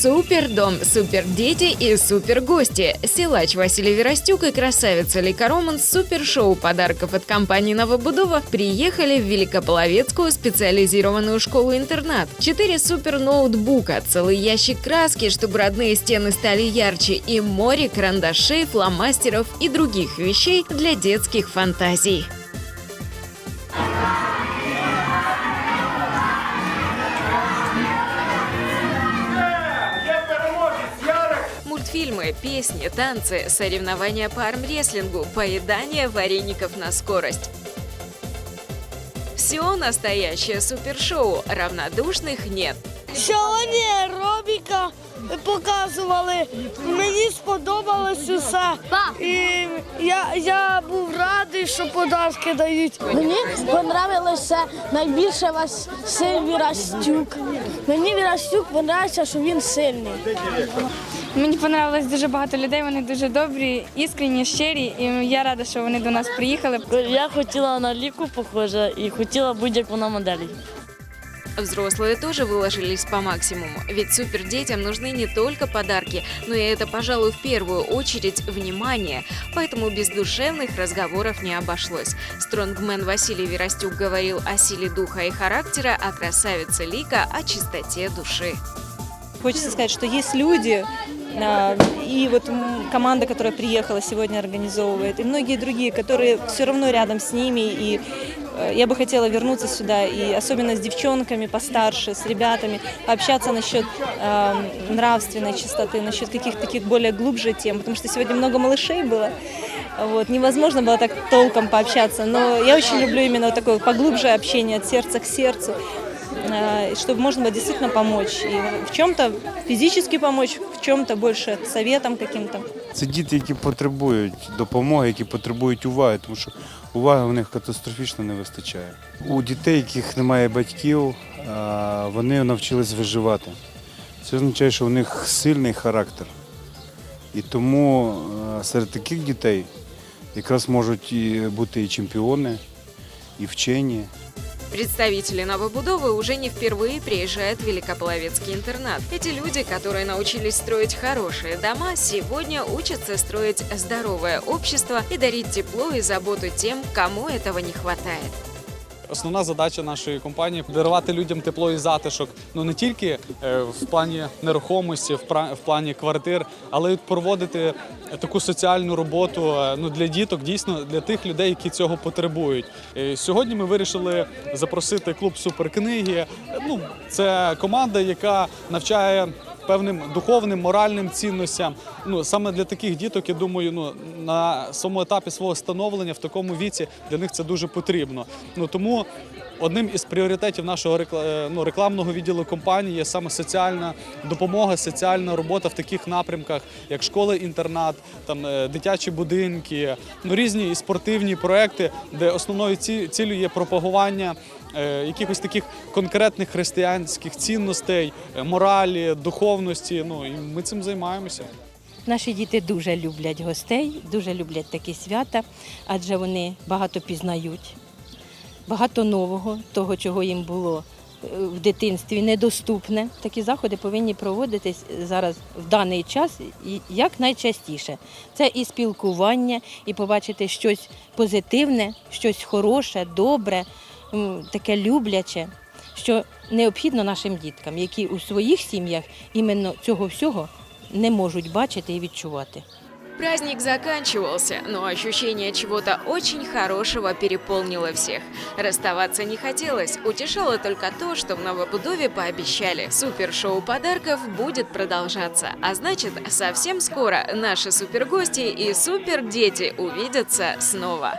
Супердом, супердети и супергости. Силач Василий Веростюк и красавица Лика Роман с супершоу подарков от компании Новобудова приехали в Великополовецкую специализированную школу-интернат. Четыре супер-ноутбука, целый ящик краски, чтобы родные стены стали ярче, и море карандашей, фломастеров и других вещей для детских фантазий. Мультфильмы, песни, танцы, соревнования по армрестлингу, поедание вареников на скорость. Все настоящее супершоу, равнодушных нет. Сьогодні аеробіка показували. Мені сподобалось усе. І я, я був радий, що подарки дають. Мені понравилося найбільше Василь Вірастюк. Мені Вірастюк подобається, що він сильний. Мені понравилось дуже багато людей. Вони дуже добрі, іскренні, щирі. І я рада, що вони до нас приїхали. Я хотіла на ліку похожа і хотіла будь-як вона моделі. Взрослые тоже выложились по максимуму, ведь супердетям нужны не только подарки, но и это, пожалуй, в первую очередь внимание, поэтому без душевных разговоров не обошлось. Стронгмен Василий Веростюк говорил о силе духа и характера, а красавица Лика о чистоте души. Хочется сказать, что есть люди, а, и вот команда, которая приехала сегодня организовывает, и многие другие, которые все равно рядом с ними, и э, я бы хотела вернуться сюда, и особенно с девчонками постарше, с ребятами, пообщаться насчет э, нравственной чистоты, насчет каких-то таких более глубже тем, потому что сегодня много малышей было, вот, невозможно было так толком пообщаться, но я очень люблю именно вот такое поглубже общение от сердца к сердцу, чтобы можно было действительно помочь. И в чем-то физически помочь, в чем-то больше советом каким-то. Це діти, які потребують допомоги, які потребують уваги, тому що уваги в них катастрофічно не вистачає. У дітей, яких немає батьків, вони навчились виживати. Це означає, що у них сильний характер. І тому серед таких дітей якраз можуть і бути і чемпіони, і вчені. Представители Новобудовы уже не впервые приезжают в Великополовецкий интернат. Эти люди, которые научились строить хорошие дома, сегодня учатся строить здоровое общество и дарить тепло и заботу тем, кому этого не хватает. Основна задача нашої компанії дарувати людям тепло і затишок. Ну не тільки е, в плані нерухомості, в плані квартир, але й проводити таку соціальну роботу е, ну для діток, дійсно для тих людей, які цього потребують. Е, Сьогодні ми вирішили запросити клуб суперкниги. Ну це команда, яка навчає. Певним духовним, моральним цінностям. Ну саме для таких діток, я думаю, ну на самому етапі свого становлення в такому віці для них це дуже потрібно. Ну тому одним із пріоритетів нашого е, ну, рекламного відділу компанії є саме соціальна допомога, соціальна робота в таких напрямках, як школи-інтернат, там е, дитячі будинки, ну різні і спортивні проекти, де основною ці- ціллю є пропагування якихось таких конкретних християнських цінностей, е, моралі, духовності. Ну і ми цим займаємося. Наші діти дуже люблять гостей, дуже люблять такі свята, адже вони багато пізнають, багато нового, того, чого їм було е, в дитинстві недоступне. Такі заходи повинні проводитись зараз в даний час і якнайчастіше. Це і спілкування, і побачити щось позитивне, щось хороше, добре, таке любляче, що необхідно нашим діткам, які у своїх сім'ях іменно цього всього не можуть бачити і відчувати. Праздник заканчивался, но ощущение чего-то очень хорошего переполнило всех. Расставаться не хотелось, утешало только то, что в Новобудове пообещали. Супершоу подарков будет продолжаться, а значит, совсем скоро наши супергости и супердети увидятся снова.